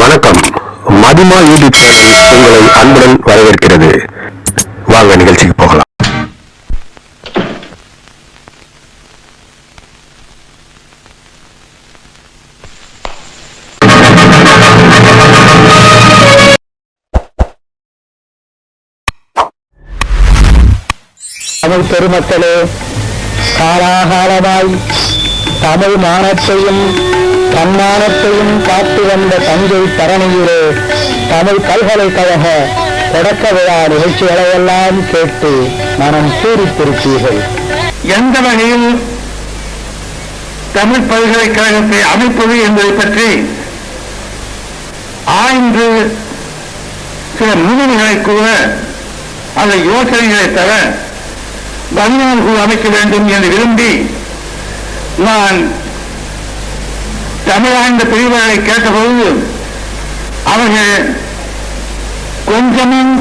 வணக்கம். மதிமா யூடியூப் உங்களை அன்புடன் வரவேற்கிறது. வாங்க நிகழ்ச்சிக்கு போகலாம். தமிழ் பெருமக்களே காலாகாலமாய் தமிழ் மானத்தையும் தன்மானத்தையும் காத்து வந்த தஞ்சை தரணியிலே தமிழ் பல்கலைக்கழக தொடக்க விழா நிகழ்ச்சிகளையெல்லாம் கேட்டு மனம் கூறித்திருப்பீர்கள் எந்த வகையில் தமிழ் பல்கலைக்கழகத்தை அமைப்பது என்பதை பற்றி ஆய்ந்து சில முடிவுகளை கூற அந்த யோசனைகளை தர பதினாறு அமைக்க வேண்டும் என்று விரும்பி நான் தமிழாண்ட பிரிவுகளை கேட்டபோது அவர்கள் கொஞ்சமும்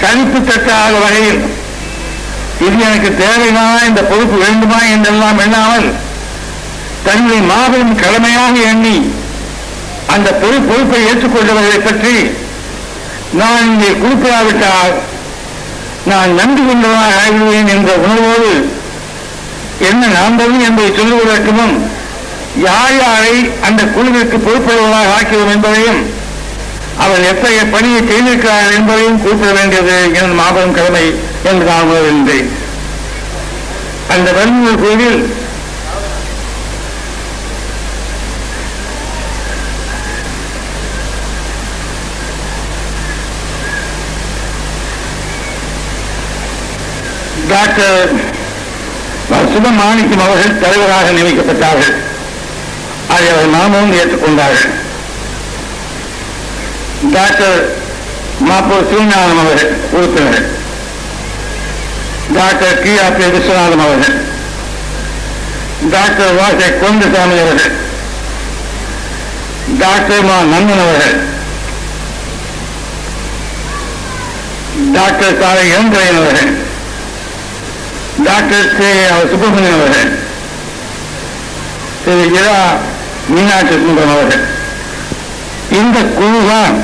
சலிப்பு தட்டாத வகையில் இது எனக்கு தேவையா இந்த பொறுப்பு வேண்டுமா? என்றெல்லாம் எண்ணாமல் தன்னை மாபெரும் கடமையாக எண்ணி அந்த பொறு பொறுப்பை ஏற்றுக்கொண்டவர்களை பற்றி நான் இங்கே குறிப்பிடாவிட்டால் நான் நன்றி கொண்டவனாக ஆகிவிடுவேன் என்ற உணர்வோடு என்ன நடந்தது என்பதை சொல்லுவதற்கு முன் யார் யாரை அந்த குழுவிற்கு பொறுப்புள்ளவர்களாக ஆக்கியோம் என்பதையும் அவர் எத்தகைய பணியை செய்திருக்கிறார் என்பதையும் குறிப்பிட வேண்டியது எனது மாபெரும் கடமை என்று நான் உணர்கின்றேன். அந்த வன்முறை குழுவில் டாக்டர் சுபமாணிக்கம் அவர்கள் தலைவராக நியமிக்கப்பட்டார்கள். அதை அவர் மனமும் ஏற்றுக்கொண்டார்கள். டாக்டர் மாப்போ சிவஞானம் அவர்கள் உறுப்பினர் டாக்டர் கி ஆர் பி விஸ்வநாதன் அவர்கள். டாக்டர் வாசை கொண்டசாமி அவர்கள். டாக்டர் மா நந்தன் அவர்கள். டாக்டர் சாலை இளந்திரையன் அவர்கள். டாக்டர் கே சுப்பிரமணியன் அவர்கள். திரு இரா மீனாட்சி சுந்தரம் அவர்கள். இந்த குழுதான்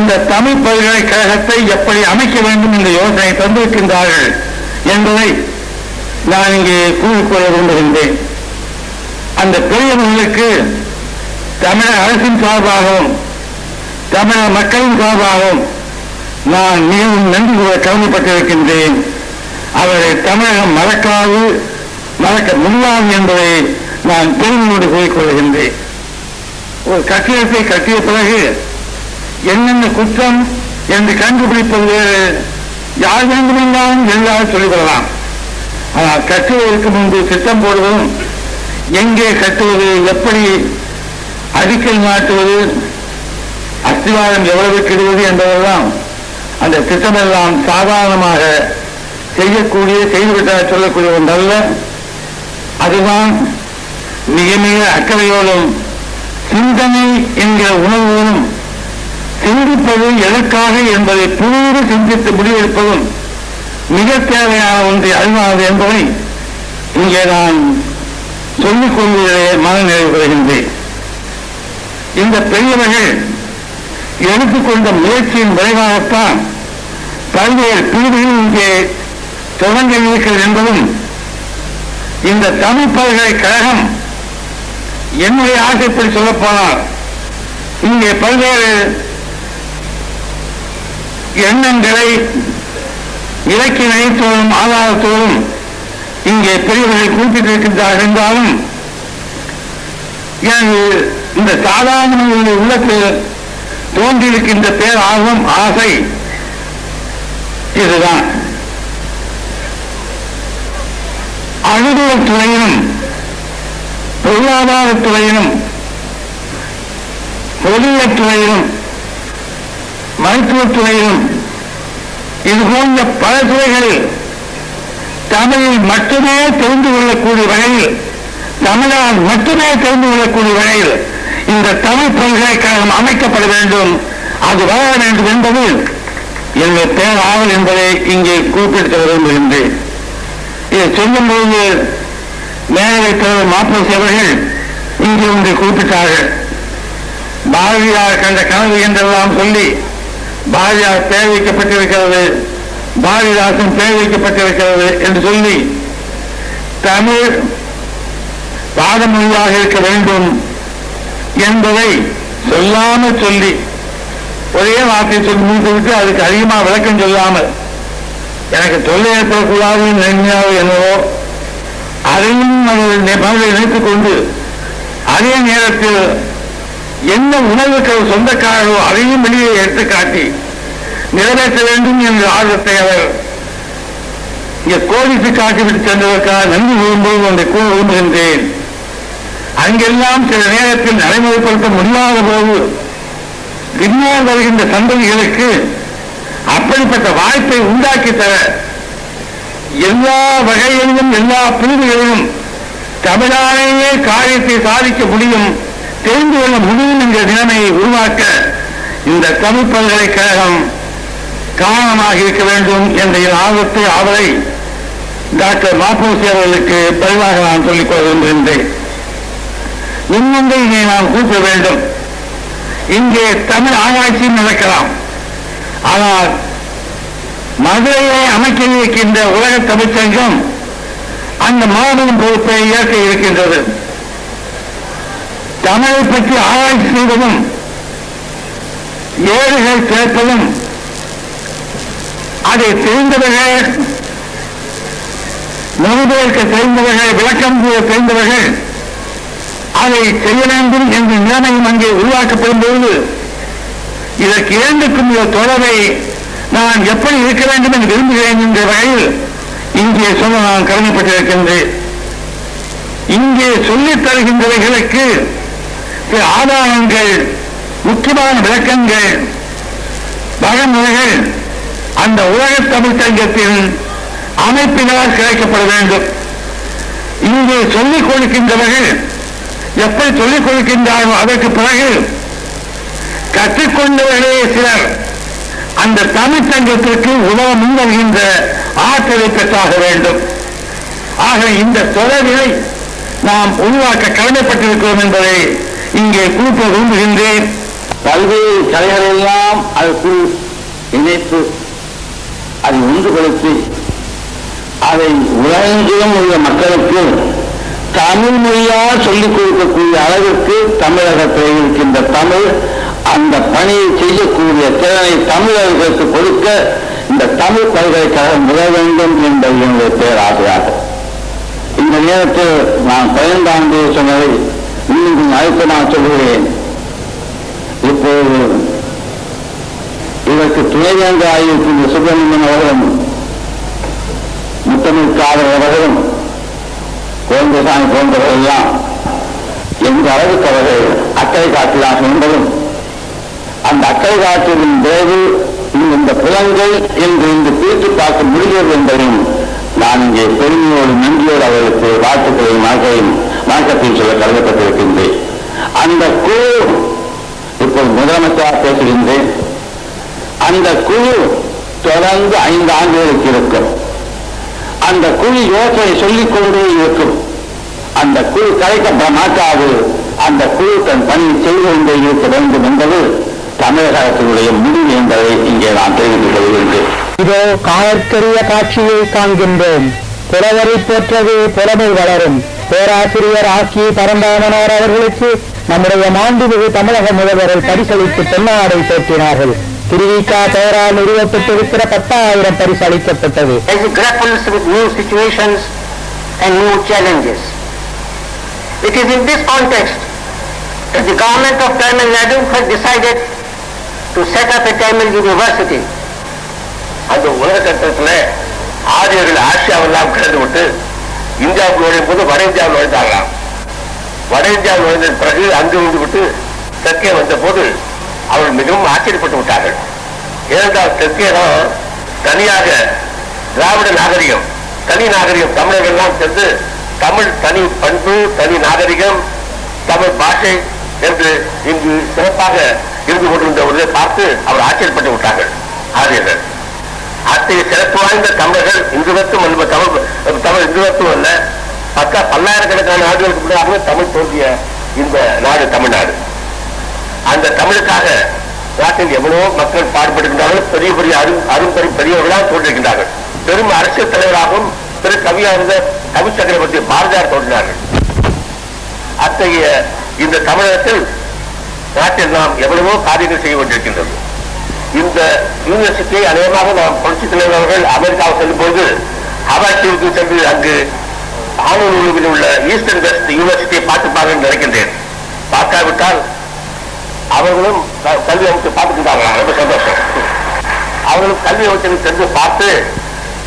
இந்த தமிழ் பல்கலைக்கழகத்தை எப்படி அமைக்க வேண்டும் என்ற யோசனை தந்திருக்கின்றார்கள் என்பதை நான் இங்கே கூறிக்கொள்ள விரும்புகின்றேன். அந்த பெரியவர்களுக்கு தமிழக அரசின் சார்பாகவும் தமிழக மக்களின் சார்பாகவும் நான் மிகவும் நன்றி கூற கடமைப்பட்டிருக்கின்றேன். அவரை தமிழகம் மறக்காது மறக்க முடியாது என்பதை நான் பெருமையோடு கொள்கின்றேன். ஒரு கட்டிடத்தை கட்டிய பிறகு என்னென்ன குற்றம் என்று கண்டுபிடிப்பது யார் வேண்டுமென்றாலும் எல்லாரும் சொல்லிவிடலாம் ஆனால் கட்டுவதற்கு முன்பு திட்டம் போடுவதும் எங்கே கட்டுவது எப்படி அடிக்கல் நாட்டுவது அஸ்திவாரம் எவ்வளவு கிடுவது என்பதெல்லாம் அந்த திட்டமெல்லாம் சாதாரணமாக செய்யக்கூடிய செய்துவிட்டால் சொல்லக்கூடிய ஒன்றல்ல. அதுதான் மிக மிக அக்கறையோடும் சிந்தனை என்கிற உணர்வோடும் சிந்திப்பது எதற்காக என்பதை புரிந்து சிந்தித்து முடிவெடுப்பதும் மிக தேவையான ஒன்றை அறிவானது என்பதை இங்கே நான் சொல்லிக் கொள்வதிலே மனநிறைவு பெறுகின்றேன். இந்த பெரியவர்கள் எடுத்துக்கொண்ட முயற்சியின் விளைவாகத்தான் பல்வேறு பிரிவுகள் இங்கே தொடங்க இருக்கிறது என்பதும் இந்த தமிழ் பல்கலைக்கழகம் என்னுடைய ஆசைப்படி சொல்லப்போனால் இங்கே பல்வேறு எண்ணங்களை இலக்கிய நயத்தோடும் ஆதாரத்தோடும் இங்கே பெரியவர்கள் குறிப்பிட்டிருக்கின்றார்கள் என்றாலும் எனது இந்த சாதாரண உள்ளத்தில் தோன்றியிருக்கின்ற பேர் ஆர்வம் ஆசை இதுதான். அறிவியல் துறையிலும் பொருளாதாரத்துறையிலும் துறையிலும் மருத்துவத்துறையிலும் இது போன்ற பல துறைகளில் தமிழில் மட்டுமே தெரிந்து கொள்ளக்கூடிய வகையில் தமிழால் மட்டுமே தெரிந்து கொள்ளக்கூடிய வகையில் இந்த தமிழ் பல்கலைக்கழகம் அமைக்கப்பட வேண்டும் அது வளர வேண்டும் என்பது என்னுடைய பேராவல் என்பதை இங்கே குறிப்பிட்டு விரும்புகின்றேன். இதை சொல்லும்போது மேலவை தலைவர் மாப்போசி அவர்கள் இங்கே ஒன்று கூப்பிட்டார்கள். பாரதியார் கண்ட கனவு என்றெல்லாம் சொல்லி பாரதியார் பெயர் வைக்கப்பட்டிருக்கிறது பாரதிதாசன் பெயர் வைக்கப்பட்டிருக்கிறது என்று சொல்லி தமிழ் பாடமொழியாக இருக்க வேண்டும் என்பதை சொல்லாமல் சொல்லி ஒரே வார்த்தை சொல்லி முடித்துவிட்டு அதுக்கு அதிகமாக விளக்கம் சொல்லாமல் எனக்கு தொல்லை ஏற்படக்கூடாது நன்மையாக என்னவோ அதையும் அவர்கள் மனதை நினைத்துக் கொண்டு அதே நேரத்தில் என்ன உணர்வுக்கு சொந்தக்காரரோ அதையும் வெளியே எடுத்து காட்டி நிறைவேற்ற வேண்டும் என்ற ஆர்வத்தை அவர் இங்கே கோடிட்டு காட்டிவிட்டு சென்றதற்காக நன்றி கூறும்போது ஒன்றை கூற விரும்புகின்றேன். அங்கெல்லாம் சில நேரத்தில் நடைமுறைப்படுத்த முடியாத போது பின்னால் வருகின்ற சந்ததிகளுக்கு அப்படிப்பட்ட வாய்ப்பை உண்டாக்கி தர எல்லா வகைகளிலும் எல்லா பிரிவுகளிலும் தமிழாலேயே காரியத்தை சாதிக்க முடியும் தெரிந்து கொள்ள முடியும் என்ற நிலைமையை உருவாக்க இந்த தமிழ் பல்கலைக்கழகம் காரணமாக இருக்க வேண்டும் என்ற என் ஆர்வத்தை அவரை டாக்டர் மாப்போசி அவர்களுக்கு பதிவாக நான் சொல்லிக் கொள்ள விரும்புகின்றேன். இன்னொன்றை இங்கே நாம் கூட்ட வேண்டும். இங்கே தமிழ் ஆராய்ச்சி நடக்கலாம். ஆனால் மதுரையை அமைக்க இருக்கின்ற உலக தமிழ்ச்சங்கம் அந்த மாபெரும் பொறுப்பை ஏற்க இருக்கின்றது. தமிழை பற்றி ஆராய்ச்சி செய்வதும் ஏடுகள் சேர்ப்பதும் அதை தெரிந்தவர்கள் மொழிபெயர்க்க தெரிந்தவர்கள் விளக்கம் கூற தெரிந்தவர்கள் அதை செய்ய வேண்டும் என்ற நிலைமையும் அங்கே உருவாக்கப்படும் பொழுது இதற்கு இரண்டுக்கும் உள்ள தொடரை நான் எப்படி இருக்க வேண்டும் என்று விரும்புகிறேன் என்ற வகையில் இங்கே சொல்ல நான் கடமைப்பட்டிருக்கின்றேன். இங்கே சொல்லித் தருகின்றவைகளுக்கு ஆதாரங்கள் முக்கியமான விளக்கங்கள் வகமுறைகள் அந்த உலக தமிழ் சங்கத்தின் அமைப்பினால் கிடைக்கப்பட வேண்டும். இங்கே சொல்லிக் கொடுக்கின்றவர்கள் எப்படி சொல்லிக் கொடுக்கின்றார்களோ அதற்கு பிறகு கற்றுக்கொண்டவர்களே சிலர். அந்த தமிழ்ச்சங்கத்திற்கு உதவ முன்வருகின்ற ஆற்றலை பெற்றாக வேண்டும். ஆக இந்த தொடர்பினை நாம் உருவாக்க கடமைப்பட்டிருக்கிறோம் என்பதை இங்கே கூட்ட விரும்புகின்றேன். பல்வேறு கலைகளெல்லாம் அதற்குள் இணைத்து அதை ஒன்றுபடுத்தி அதை உலகெங்கிலும் உள்ள மக்களுக்கு தமிழ் மொழியால் சொல்லிக் கொடுக்கக்கூடிய அளவிற்கு தமிழகத்தில் இருக்கின்ற தமிழ் அந்த பணியை செய்யக்கூடிய திறனை தமிழர்களுக்கு கொடுக்க இந்த தமிழ் பல்கலைக்கழகம் உதவ வேண்டும் என்பது என்னுடைய பேராசையாகும் இந்த நேரத்தில் நான் பதினைந்தாண்டு சொன்னதை இன்னும் அழைத்து நான் சொல்கிறேன். இப்போது இதற்கு துணைவேந்த ஆகியிருக்கின்ற சுப்பிரமணியன் அவர்களும் முத்தமிழ்காதர் அவர்களும் குழந்தைசாமி போன்றவர்கள் எல்லாம் எந்த அளவுக்கு அவர்கள் அக்கறை காட்டினார்கள் என்பதும் அந்த அக்கறை காட்டியின் பிறகு இந்த புலங்கள் என்று இங்கு பிரித்து பார்க்க முடிகிறது என்பதையும் நான் இங்கே பெருமையோடு நன்றியோடு அவர்களுக்கு வாழ்த்துக்களையும் வணக்கையும் வணக்கத்தையும் சொல்ல கருதப்பட்டிருக்கின்றேன். அந்த குழு இப்போது முதலமைச்சராக பேசுகின்றேன். அந்த குழு தொடர்ந்து ஐந்து ஆண்டுகளுக்கு இருக்கும் அந்த குழு யோசனை சொல்லிக் கொண்டே இருக்கும். அந்த குழு கலைக்கப்பட மாட்டாது. அந்த குழு தன் பணியை செய்து கொண்டே இருக்க வேண்டும் என்பது தமிழக அரசினுடைய முடிவு என்பதை இங்கே நான் தெரிவித்துக் கொள்கின்றேன். இதோ காணற்கரிய காட்சியை காண்கின்றோம். புலவரை போற்றது புலமை வளரும். பேராசிரியர் ஆக்கி பரந்தாமனார் அவர்களுக்கு நம்முடைய மாண்புமிகு தமிழக முதல்வர்கள் பரிசளித்து பெண்ணாடை போற்றினார்கள். திருவிக்கா பெயரால் நிறுவப்பட்டிருக்கிற பத்தாயிரம் பரிசு அளிக்கப்பட்டது as it grapples with new situations and new challenges. It is in this context that the government of Tamil Nadu has decided to set up a university அந்த உலக கட்டத்தில் ஆரியர்கள் ஆசியாவெல்லாம் கிடந்து விட்டு இந்தியாவுக்கு நுழையும் போது வட இந்தியாவில் நுழைந்தாங்களாம் வட இந்தியாவில் நுழைந்த பிறகு அங்கு இருந்து விட்டு தெற்கே வந்த போது அவர்கள் மிகவும் ஆச்சரியப்பட்டு விட்டார்கள். ஏனென்றால் தெற்கே தான் தனியாக திராவிட நாகரிகம் தனி நாகரிகம் தமிழர்கள் எல்லாம் சேர்ந்து தமிழ் தனி பண்பு தனி நாகரிகம் தமிழ் பாஷை என்று இங்கு சிறப்பாக இருந்து கொண்டிருந்த பார்த்து அவர் ஆச்சரியப்பட்டு விட்டார்கள். ஆரியர்கள் அத்தகைய சிறப்பு வாய்ந்த தமிழர்கள் இந்துவத்தும் அல்ல தமிழ் தமிழ் இன்று அல்ல. பக்க பல்லாயிரக்கணக்கான ஆண்டுகளுக்கு முன்னாக தமிழ் தோன்றிய இந்த நாடு தமிழ்நாடு. அந்த தமிழுக்காக நாட்டில் எவ்வளவோ மக்கள் பாடுபடுகின்றார்கள் பெரிய பெரிய அரும் அரும்பெரும் பெரியவர்களாக தோன்றிருக்கின்றார்கள். பெரும் அரசியல் தலைவராகவும் பெரு கவியாக இருந்த கவி சக்கரவர்த்தி பாரதியார் தோன்றினார்கள். அத்தகைய இந்த தமிழகத்தில் நாட்டில் நாம் எவ்வளவோ காரியங்கள் செய்ய வேண்டியிருக்கின்றது இந்த யூனிவர்சிட்டியை அநேகமாக நாம் புரட்சி தலைவர்கள் அமெரிக்காவுக்கு செல்லும் பொழுது ஹவாட்டிற்கு சென்று அங்கு ஆனூரில் உள்ள ஈஸ்டர்ன் வெஸ்ட் யூனிவர்சிட்டியை பார்த்துப்பார்கள் நினைக்கின்றேன். பார்க்காவிட்டால் அவர்களும் கல்வி அமைச்சு பார்த்துக்கிட்டாங்களா ரொம்ப சந்தோஷம். அவர்களும் கல்வி அமைச்சருக்கு சென்று பார்த்து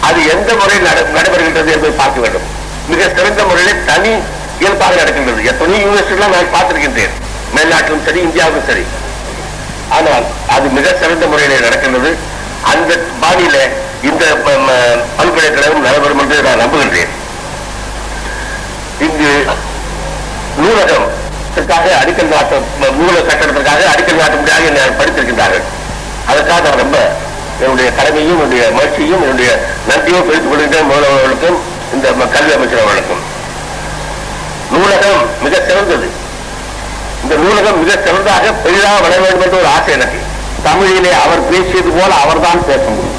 அது எந்த முறையில் நட- நடைபெறுகின்றது என்பதை பார்க்க வேண்டும். மிக சிறந்த முறையில் தனி இயல்பாக நடக்கின்றது. எத்தனை யூனிவர்சிட்டிலாம் நான் பார்த்திருக்கின்றேன். மேல்நாட்டிலும் சரி இந்தியாவிலும் சரி. ஆனால் அது மிக சிறந்த முறையிலே நடக்கின்றது. அந்த பாணியில இந்த பல்கலைக்கழகம் நடைபெறும் என்று நான் நம்புகின்றேன். இங்கு நூலகம் அடிக்கல் நாட்ட நூலக கட்டணத்திற்காக அடிக்கல் நாட்டும்படியாக என்னை படித்திருக்கின்றார்கள். அதற்காக நான் ரொம்ப என்னுடைய கடமையும் என்னுடைய மகிழ்ச்சியும் என்னுடைய நன்றியும் பெருத்துக் கொள்கின்றேன் முதல்வர்களுக்கும் இந்த கல்வி அமைச்சர் அவர்களுக்கும். நூலகம் மிக சிறந்தது. இந்த நூலகம் மிக சிறந்தாக பெரிதாக வளர வேண்டும் என்ற ஒரு ஆசை எனக்கு. தமிழிலே அவர் பேசியது போல அவர்தான் பேச முடியும்.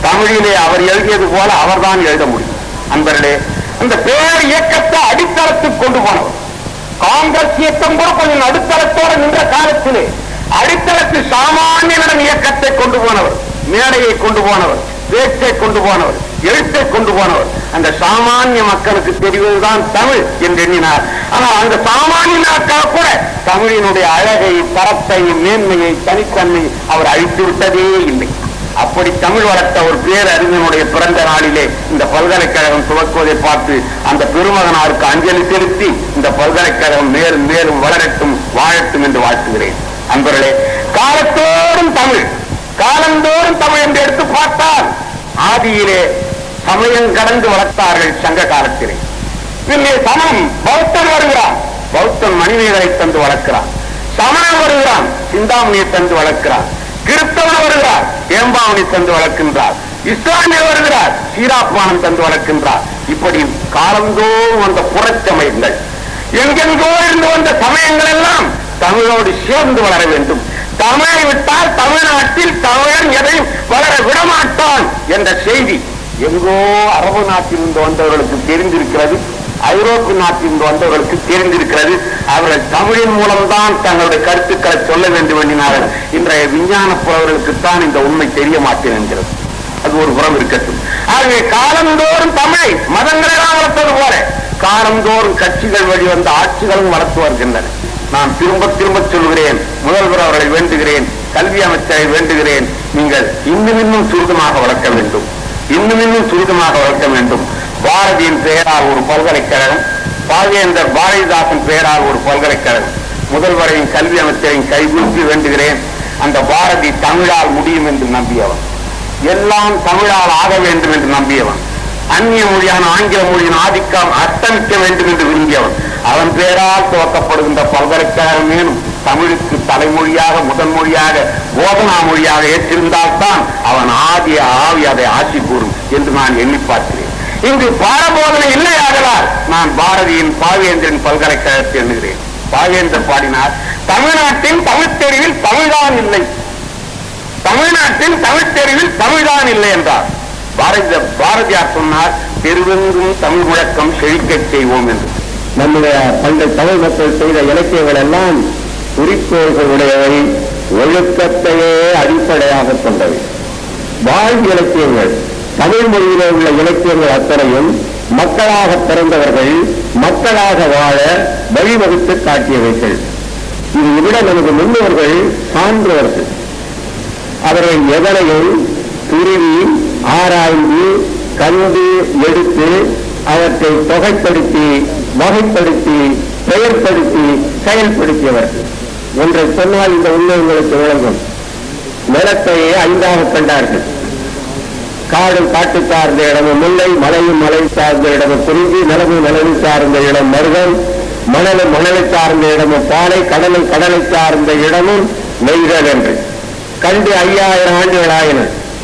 தமிழிலே அவர் எழுதியது போல அவர்தான் எழுத முடியும். அன்பர்களே அந்த பேர் இயக்கத்தை அடித்தளத்துக்கு கொண்டு போனவர். காங்கிரஸ் இயக்கம் கூட கொஞ்சம் அடித்தளத்தோடு நின்ற காலத்திலே அடித்தளத்தில் சாமானியனிடம் இயக்கத்தை கொண்டு போனவர். மேடையை கொண்டு போனவர். பேச்சை கொண்டு போனவர். எழுத்தை கொண்டு போனவர். அந்த சாமானிய மக்களுக்கு தெரிவதுதான் தமிழ் என்று எண்ணினார். ஆனால் அந்த சாமானிய நாட்கள் கூட தமிழினுடைய அழகை தரத்தை மேன்மையை தனித்தன்மை அவர் அழித்து விட்டதே இல்லை. அப்படி தமிழ் வளர்த்த ஒரு பேரறிஞனுடைய பிறந்த நாளிலே இந்த பல்கலைக்கழகம் துவக்குவதை பார்த்து அந்த பெருமகனாருக்கு அஞ்சலி செலுத்தி இந்த பல்கலைக்கழகம் மேலும் மேலும் வளரட்டும் வாழட்டும் என்று வாழ்த்துகிறேன். அன்பர்களே காலத்தோறும் தமிழ் காலந்தோறும் தமிழ் என்று எடுத்து பார்த்தால் ஆதியிலே சமயம் கடந்து வளர்த்தார்கள் சங்க காலத்திலே பின்னே சமம் பௌத்தன் வருகிறான். பௌத்தன் மணிமேகலை தந்து வளர்க்கிறான். சமணன் வருகிறான். சிந்தாமணியை தந்து வளர்க்கிறான். கிறிஸ்தவன் வருகிறார். ஏம்பாவணி தந்து வளர்க்கின்றார். இஸ்லாமிய வருகிறார். சீராப்பானம் தந்து வளர்க்கின்றார். இப்படி காலந்தோறும் வந்த புறச்சமயங்கள் எங்கெங்கோ இருந்து வந்த சமயங்கள் எல்லாம் தமிழோடு சேர்ந்து வளர வேண்டும். தமிழை விட்டால் தமிழ்நாட்டில் தமிழன் எதையும் வளர விடமாட்டான் என்ற செய்தி எங்கோ அரபு நாட்டிலிருந்து வந்தவர்களுக்கு தெரிந்திருக்கிறது ஐரோப்பிய நாட்டிலிருந்து வந்தவர்களுக்கு தெரிந்திருக்கிறது. அவர்கள் தமிழின் மூலம்தான் தங்களுடைய கருத்துக்களை சொல்ல வேண்டும் எண்ணினார்கள். இன்றைய விஞ்ஞான புலவர்களுக்குத்தான் இந்த உண்மை தெரிய மாட்டேன் அது ஒரு புறம் இருக்கட்டும். ஆகவே காலந்தோறும் தமிழை மதங்களெல்லாம் வளர்த்தது போல காலந்தோறும் கட்சிகள் வழிவந்த ஆட்சிகளும் வளர்த்து வருகின்றன. நான் திரும்ப திரும்ப சொல்கிறேன். முதல்வர் அவர்களை வேண்டுகிறேன். கல்வி அமைச்சரை வேண்டுகிறேன். நீங்கள் இன்னும் இன்னும் சுருக்கமாக வளர்க்க வேண்டும். இன்னும் இன்னும் சுருக்கமாக வைக்க வேண்டும். பாரதியின் பெயரால் ஒரு பல்கலைக்கழகம் பாவேந்தர் பாரதிதாசன் பெயரால் ஒரு பல்கலைக்கழகம். முதல்வரையும் கல்வி அமைச்சரையும் கைகூப்பி வேண்டுகிறேன். அந்த பாரதி தமிழால் முடியும் என்று நம்பியவன். எல்லாம் தமிழால் ஆக வேண்டும் என்று நம்பியவன். அந்நிய மொழியான ஆங்கில மொழியின் ஆதிக்கம் அர்த்தமிக்க வேண்டும் என்று விரும்பியவன். அவன் பேரால் துவக்கப்படுகின்ற பல்கலைக்கழகம் மேலும் தமிழுக்கு தலைமொழியாக முதன்மொழியாக போதனா மொழியாக ஏற்றிருந்தால்தான் அவன் ஆதி ஆவி அதை ஆட்சி கூறும் என்று நான் எண்ணி பார்க்கிறேன். இங்கு பாரபோதனை இல்லை ஆகலால் நான் பாரதியின் பாவேந்திரன் பல்கலைக்கழகத்தை எண்ணுகிறேன். பாவேந்தர் பாடினார் தமிழ்நாட்டின் தமிழ் தெருவில் தமிழ்தான் இல்லை. தமிழ்நாட்டின் தமிழ் தெருவில் தமிழ்தான் இல்லை என்றார். பாரதி பாரதியார் சொன்னார் தெருவெங்கும் தமிழ் முழக்கம் செழிக்க செய்வோம் என்று. நம்முடைய பண்டை தமிழ் மக்கள் செய்த இலக்கியங்கள் எல்லாம் குறிக்கோள்களுடையவை ஒழுக்கத்தையே அடிப்படையாக கொண்டவை. வாழ்வு இலக்கியங்கள் தமிழ் மொழியிலே உள்ள இலக்கியங்கள் அத்தனையும் மக்களாக பிறந்தவர்கள் மக்களாக வாழ வழிவகுத்து காட்டியவைகள். இது விட நமது முன்னோர்கள் சான்றவர்கள். அவர்கள் எதனையும் துருவி ஆராய்ந்து கண்டு எடுத்து அவற்றை தொகைப்படுத்தி வகைப்படுத்தி பெயர்படுத்தி செயல்படுத்தியவர்கள். என்று சொன்னால் இந்த உண்மை உங்களுக்கு விளங்கும். நிலத்தையே ஐந்தாக கண்டார்கள். காடும் காட்டு சார்ந்த இடமும் முல்லை மலையும் மலை சார்ந்த இடமும் குறிஞ்சி நிலமும் நிலவு சார்ந்த இடம் மருதம் மணலும் மணலை சார்ந்த இடமும் பாலை கடலும் கடலை சார்ந்த இடமும் நெய்தல் என்று. கண்டு ஐயாயிரம் ஆண்டுகளாயின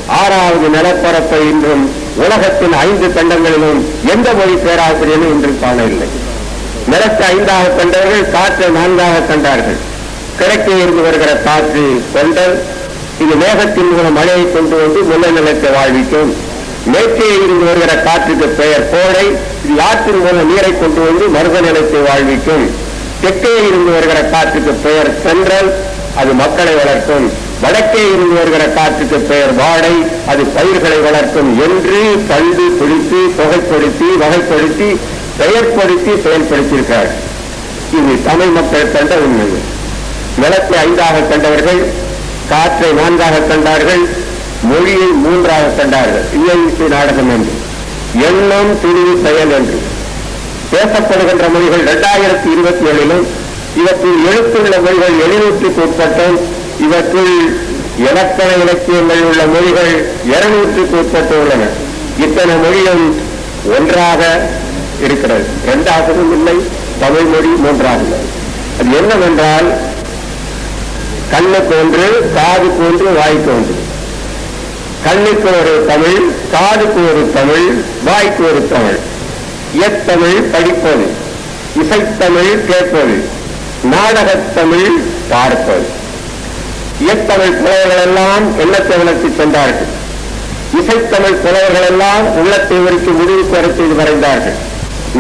ஆறாவது நிலப்பரப்பை இன்றும் உலகத்தின் ஐந்து கண்டங்களிலும் எந்த மொழி பேராசிரியரும் இன்று காணவில்லை. நிலத்தை ஐந்தாக கண்டவர்கள் காற்றை நான்காக கண்டார்கள். கிழக்கே இருந்து வருகிற காற்று கொண்டல் இது மேகத்தின் மூலம் மழையை கொண்டு வந்து முல்லை நிலத்தை வாழ்விக்கும். மேற்கே இருந்து வருகிற காற்றுக்கு பெயர் கோடை. இது ஆற்றின் மூலம் நீரை கொண்டு வந்து மருத நிலத்தை வாழ்விக்கும். தெற்கே இருந்து வருகிற காற்றுக்கு பெயர் சென்றல் அது மக்களை வளர்க்கும். வடக்கே இருந்து வருகிற காற்றுக்கு பெயர் வாடை. அது பயிர்களை வளர்க்கும் என்று கண்டு பிடித்து தொகைப்படுத்தி வகைப்படுத்தி பெயர்படுத்தி செயல்படுத்தியிருக்கிறார். இது தமிழ் மக்கள் கண்ட உண்மை நிலத்தை ஐந்தாக கண்டவர்கள் காற்றை நான்காக கண்டார்கள் மொழியை மூன்றாக கண்டார்கள். இயல்பு நாடகம் என்று. எண்ணம் துணிவு செயல் என்று. பேசப்படுகின்ற மொழிகள் இரண்டாயிரத்தி இருபத்தி ஏழிலும் இவற்றில் எழுத்துள்ள மொழிகள் எழுநூற்றுக்கு உட்பட்டும். இவற்றுள் இலக்கண இலக்கியங்கள் உள்ள மொழிகள் இருநூற்றுக்கு உட்பட்டு உள்ளன. இத்தனை மொழியும் ஒன்றாக இருக்கிறது. இரண்டாகவும் இல்லை தமிழ் மொழி மூன்றாக இல்லை அது என்னவென்றால் கண்ணுக்கு ஒன்று காதுக்கு ஒன்று வாய்க்கு ஒன்று கண்ணுக்கு ஒரு தமிழ் காதுக்கு ஒரு தமிழ் வாய்க்கு ஒரு தமிழ். இயத்தமிழ் படிப்பது இசைத்தமிழ் கேட்பது நாடகத்தமிழ் பார்ப்பது இயத்தமிழ் புலவர்கள் எல்லாம் எண்ணத்தை உணர்த்தி சென்றார்கள். இசைத்தமிழ் புலவர்கள் எல்லாம் உள்ளத்தை உரித்து முடிவு கருத்து வரைந்தார்கள்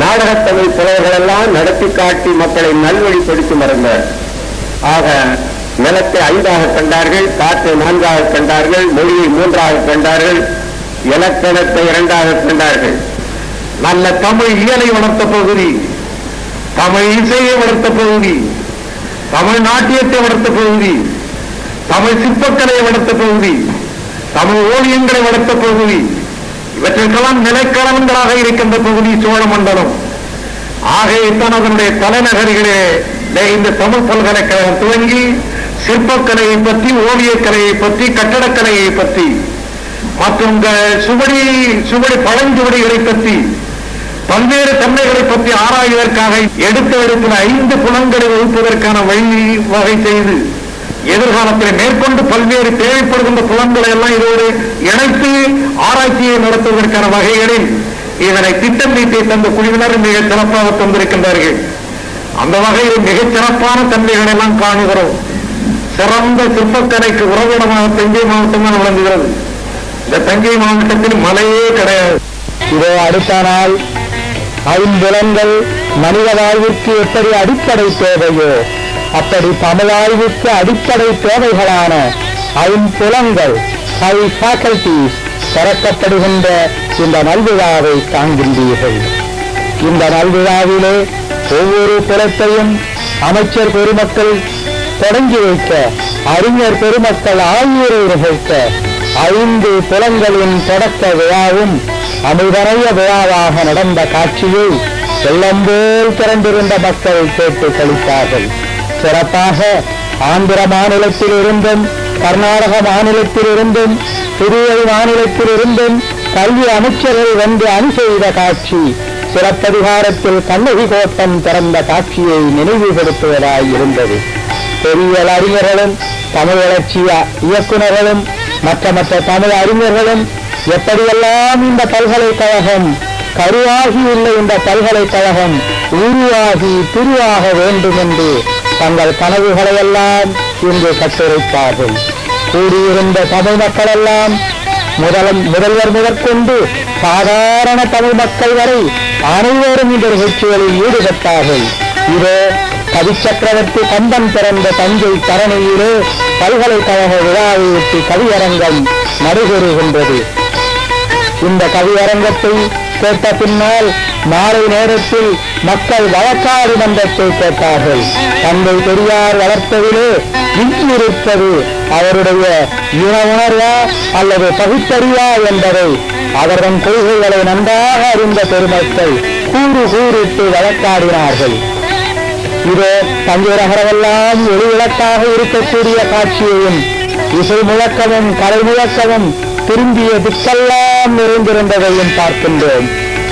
நாடகத்தமிழ் புலவர்கள் எல்லாம் நடத்தி காட்டி மக்களை நல்வழிப்படுத்தி மறந்தார்கள். ஆக நிலத்தை ஐந்தாக கண்டார்கள் காற்றை நான்காக கண்டார்கள் மொழியை மூன்றாக கண்டார்கள் இலக்கணத்தை இரண்டாக கண்டார்கள். நல்ல தமிழ் இயலை வளர்த்த பகுதி தமிழ் இசையை வளர்த்த பகுதி தமிழ் நாட்டியத்தை வளர்த்த பகுதி தமிழ் சிற்பக்கலையை வளர்த்த பகுதி தமிழ் ஓவியங்களை வளர்த்த பகுதி இவற்றிற்கெல்லாம் நிலைக்களங்களாக இருக்கின்ற பகுதி சோழ மண்டலம். ஆக அதனுடைய தலைநகரிகளே இந்த தமிழ் பல்கலைக்கழகம் துவங்கி சிற்பக்கலையை பற்றி ஓவியக்கலையை பற்றி கட்டடக்கலையை பற்றி மற்றும் இந்த சுவடி சுவடி பழஞ்சுவடிகளை பற்றி பல்வேறு தன்மைகளை பற்றி ஆராய்வதற்காக எடுத்த எடுப்பில் ஐந்து புலன்களை வகுப்பதற்கான வழி வகை செய்து எதிர்காலத்தில் மேற்கொண்டு பல்வேறு தேவைப்படுகின்ற புலன்களை எல்லாம் இதோடு இணைத்து ஆராய்ச்சியை நடத்துவதற்கான வகைகளில் இதனை திட்டம் தீட்டி தந்த குழுவினர் மிக சிறப்பாக தந்திருக்கின்றார்கள். அந்த வகையில் மிகச் சிறப்பான தன்மைகளை எல்லாம் காணுகிறோம். சிறந்த சிற்பக்கலைக்கு உறவிடமாக தஞ்சை மாவட்டம் விளங்குகிறது. இந்த தஞ்சை மாவட்டத்தில் மலையே கிடையாது. இதோ அடுத்த நாள் மனித வாழ்விற்கு எப்படி அடிப்படை தேவையோ அப்படி தமிழாய்வுக்கு அடிப்படை தேவைகளான ஐம்புலங்கள் ஹை ஃபேக்கல்டிஸ் திறக்கப்படுகின்ற இந்த நல்விழாவை காண்கின்றீர்கள். இந்த நல்விழாவிலே ஒவ்வொரு புலத்தையும் அமைச்சர் பெருமக்கள் தொடங்கி வைக்க அறிஞர் பெருமக்கள் ஆய்வுரை நிகழ்த்த ஐந்து புலங்களின் தொடக்க விழாவும் அமுதனைய விழாவாக நடந்த காட்சியை வெள்ளம்போல் திரண்டிருந்த மக்கள் கேட்டு கழித்தார்கள் சிறப்பாக ஆந்திர மாநிலத்தில் இருந்தும் கர்நாடக மாநிலத்தில் இருந்தும் புதுவை மாநிலத்தில் இருந்தும் கல்வி அமைச்சர்கள் வந்து அணி செய்த காட்சி சிறப்பதிகாரத்தில் கண்ணகி கோட்டம் திறந்த காட்சியை நினைவுபடுத்துவதாய் இருந்தது பொறியியல் அறிஞர்களும் தமிழ் வளர்ச்சி இயக்குநர்களும் மற்ற மற்ற தமிழ் அறிஞர்களும் எப்படியெல்லாம் இந்த பல்கலைக்கழகம் கருவாகி உள்ள இந்த பல்கலைக்கழகம் உருவாகி திருவாக வேண்டும் என்று தங்கள் கனவுகளை எல்லாம் இங்கு கட்டுரைத்தார்கள் கூடியிருந்த தமிழ் மக்களெல்லாம் முதலம் முதல்வர் முதற்கொண்டு சாதாரண தமிழ் மக்கள் வரை அனைவரும் இந்த நிகழ்ச்சிகளில் ஈடுபட்டார்கள். இதோ கவிச்சக்கரவர்த்தி கந்தம் பிறந்த தஞ்சை தரணியிலே பல்கலைக்கழக விழாவையொட்டி கவியரங்கம் நடைபெறுகின்றது. இந்த கவியரங்கத்தை கேட்ட பின்னால் மாலை நேரத்தில் மக்கள் வழக்காடு மன்றத்தை கேட்டார்கள். தந்தை பெரியார் வளர்த்ததிலே விஞ்சிருப்பது அவருடைய இன உணர்வா அல்லது பகுத்தறிவா என்பதை அவர்தம் கொள்கைகளை நன்றாக அறிந்த பெருமக்கள் கூறு கூறிட்டு வழக்காடினார்கள். இதோ தஞ்சை நகரமெல்லாம் ஒளிவிளக்காக இருக்கக்கூடிய காட்சியையும் இசை முழக்கமும் கலை முழக்கமும் திரும்பிய திக்கெல்லாம் நிறைந்திருந்ததையும் பார்க்கின்றோம்.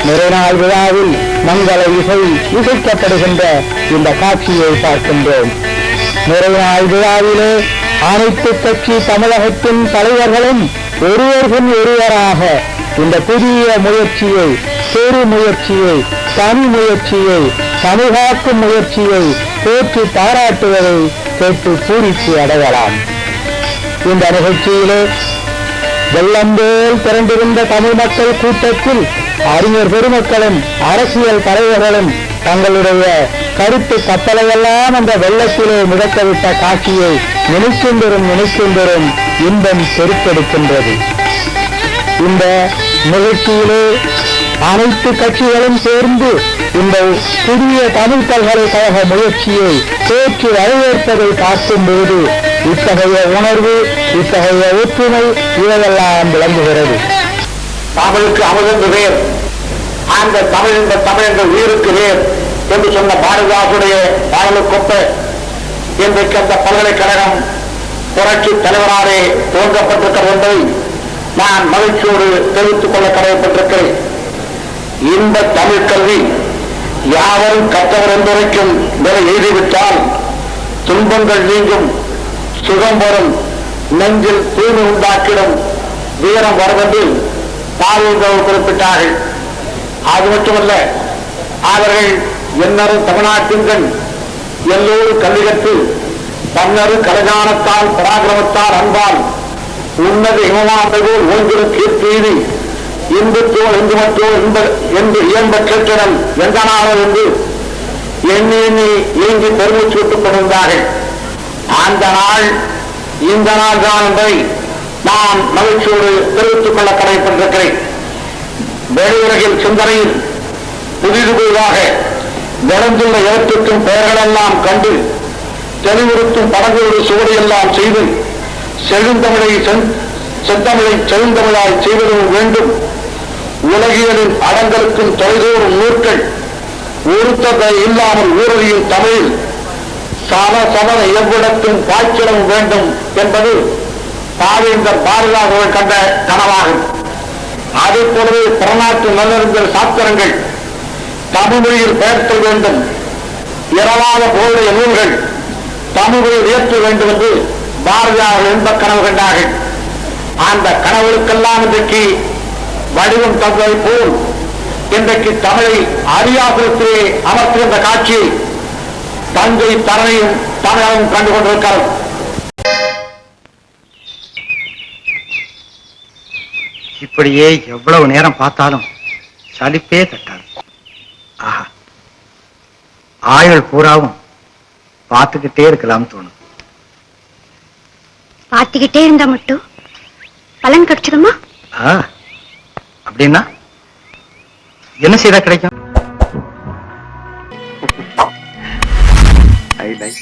நிறைநாள் விழாவில் மங்கள இசை இசைக்கப்படுகின்ற இந்த காட்சியை பார்க்கின்றோம். நிறைநாள் விழாவிலே அனைத்து கட்சி தமிழகத்தின் தலைவர்களும் ஒருவர்கள் ஒருவராக இந்த புதிய முயற்சியை பெரு முயற்சியை தனி முயற்சியை பணிகாக்கும் முயற்சியை போற்றி பாராட்டுவதை கேட்டு பூரிப்பு அடையலாம். இந்த நிகழ்ச்சியிலே வெள்ளம்போல் திரண்டிருந்த தமிழ் மக்கள் கூட்டத்தில் அறிஞர் பெருமக்களும் அரசியல் தலைவர்களும் தங்களுடைய கருத்து கப்பலையெல்லாம் அந்த வெள்ளத்திலே மிதக்கவிட்ட காட்சியை நினைக்கின்றரும் நினைக்கின்றரும் இன்பம் பெருக்கெடுக்கின்றது இந்த நிகழ்ச்சியிலே அனைத்து கட்சிகளும் சேர்ந்து இந்த புதிய தமிழ் பல்கலைக்கழக முயற்சியை போற்றி வரவேற்பதை பார்க்கும்போது இத்தகைய உணர்வு இத்தகைய ஒற்றுமை இவையெல்லாம் விளங்குகிறது. தமிழுக்கு அமுதென்று வேர். அந்த தமிழ் என்ற தமிழ் என்ற உயிருக்கு வேர் என்று சொன்ன பாரதிதாசுடைய பாடலுக்கொப்ப இன்றைக்கு அந்த பல்கலைக்கழகம் புரட்சி தலைவராலே துவங்கப்பட்டிருக்கிறது என்பதை நான் மகிழ்ச்சியோடு தெரிவித்துக் கொள்ள கடமைப்பட்டிருக்கிறேன். இந்த தமிழ் கல்வி யாவரும் கத்தவர் என்பதற்கும் விலை எழுதிவிட்டால் துன்பங்கள் நீங்கும் சுகம் வரும் நெஞ்சில் தூய்மை உண்டாக்கிடும் வீரம் வரும் என்று பாதுகாப்பு குறிப்பிட்டார்கள். அது மட்டுமல்ல அவர்கள் என்னரும் தமிழ்நாட்டின்கள் எல்லோரும் கல்வி கற்று பன்னரு கலைஞானத்தால் பராக்கிரமத்தால் அன்பால் உன்னத இமமாந்தகோர் ஓங்கிடும் கீர்த்தீதி இந்துத்தோல் இந்துமத்தோல் என்று இயம்ப கேட்டிடம் எந்த நாளோ என்று எண்ணி எண்ணி இயங்கி பெருமூச்சு விட்டுக் கொண்டிருந்தார்கள். அந்த நாள் இந்த நாள் தான் என்பதை நான் மகிழ்ச்சியோடு தெரிவித்துக் கொள்ள கடமைப்பட்டிருக்கிறேன். வெளியுலகில் சிந்தனையில் புதிது புதிதாக நடந்துள்ள எழுத்துக்கும் பெயர்களெல்லாம் கண்டு தெளிவுறுத்தும் படங்களோடு சுவடியெல்லாம் செய்து செழுந்தமிழை செந்- செந்தமிழை செழுந்தமிழாய் செய்வதும் வேண்டும். உலகியலின் அடங்கலுக்கும் தொலைதோறும் நூற்கள் உருத்ததை இல்லாமல் ஊரறியும் தமிழில் சம சமன எவ்விடத்தும் பாய்ச்சலும் வேண்டும் என்பது பாவேந்தர் பாரதிதாசன் கண்ட கனவாகும். அதே போலவே பரநாட்டு நல்லறிஞர் சாத்திரங்கள் தமிழ் மொழியில் பெயர்த்தல் வேண்டும். இரவாத போருடைய நூல்கள் தமிழ் மொழியில் ஏற்ற வேண்டும் என்று பாரதியார் என்ப கனவு கண்டார்கள். அந்த கனவுகளுக்கெல்லாம் இன்றைக்கு வடிவம் தந்ததை போல் இன்றைக்கு தமிழை அரியாபுரத்திலே அமர்த்துகின்ற காட்சியை தஞ்சை தரணையும் தமிழகம் கண்டு கொண்டிருக்கிறது இப்படியே எவ்வளவு நேரம் பார்த்தாலும் சலிப்பே தட்டாது. ஆஹா. ஆயுள் பூராவும் பார்த்துக்கிட்டே இருக்கலாம்னு தோணும். பார்த்துக்கிட்டே இருந்தா மட்டும் பலன் கிடைச்சிடுமா? ஆ, அப்படின்னா என்ன செய்தா கிடைக்கும்? I like